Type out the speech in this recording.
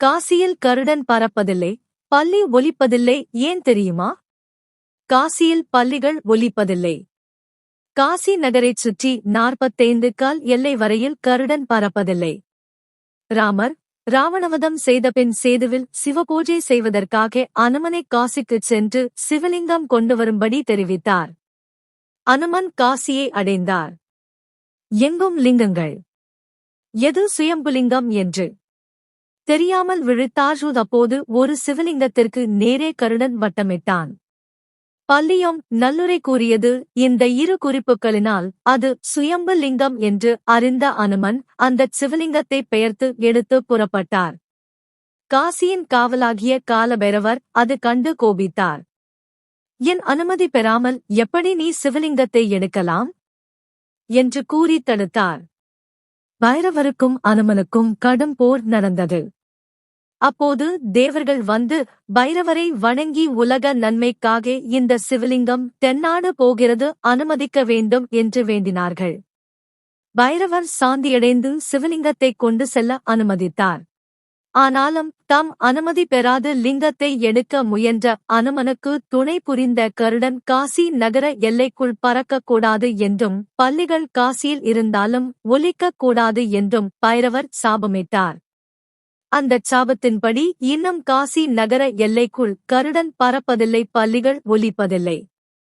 காசியில் கருடன் பறப்பதில்லை பள்ளி ஒலிப்பதில்லை ஏன் தெரியுமா? காசியில் பள்ளிகள் ஒலிப்பதில்லை. காசி நகரைச் சுற்றி நாற்பத்தைந்து கால் எல்லை வரையில் கருடன் பறப்பதில்லை. ராமர் ராவணவதம் செய்தபின் சேதுவில் சிவபூஜை செய்வதற்காக அனுமனை காசிக்குச் சென்று சிவலிங்கம் கொண்டு வரும்படி தெரிவித்தார். அனுமன் காசியை அடைந்தார். எங்கும் லிங்கங்கள். எது சுயம்புலிங்கம் என்று. தெரியாமல் விழித்தாஜூத் அப்போது ஒரு சிவலிங்கத்திற்கு நேரே கருடன் வட்டமிட்டான். பள்ளியம் நல்லுரை கூறியது இந்த இரு குறிப்புகளினால் அது சுயம்பு லிங்கம் என்று அறிந்த அனுமன் அந்தச் சிவலிங்கத்தை பெயர்த்து எடுத்து புறப்பட்டார். காசியின் காவலாகிய காலபைரவர் அது கண்டு கோபித்தார். என் அனுமதி பெறாமல் எப்படி நீ சிவலிங்கத்தை எடுக்கலாம்? என்று கூறி தடுத்தார். பைரவருக்கும் அனுமனுக்கும் கடும் போர் நடந்தது. அப்போது தேவர்கள் வந்து பைரவரை வணங்கி உலக நன்மைக்காக இந்த சிவலிங்கம் தென்னாடு போகிறது அனுமதிக்க வேண்டும் என்று வேண்டினார்கள். பைரவர் சாந்தியடைந்து சிவலிங்கத்தை கொண்டு செல்ல அனுமதித்தார். ஆனாலும் தம் அனுமதி பெறாது லிங்கத்தை எடுக்க முயன்ற அனுமனுக்கு துணை புரிந்த கருடன் காசி நகர எல்லைக்குள் பறக்கக்கூடாது என்றும் பள்ளிகள் காசியில் இருந்தாலும் ஒலிக்கக் கூடாது என்றும் பைரவர் சாபமிட்டார். அந்தச் சாபத்தின்படி இன்னும் காசி நகர எல்லைக்குள் கருடன் பறப்பதில்லை பள்ளிகள் ஒலிப்பதில்லை.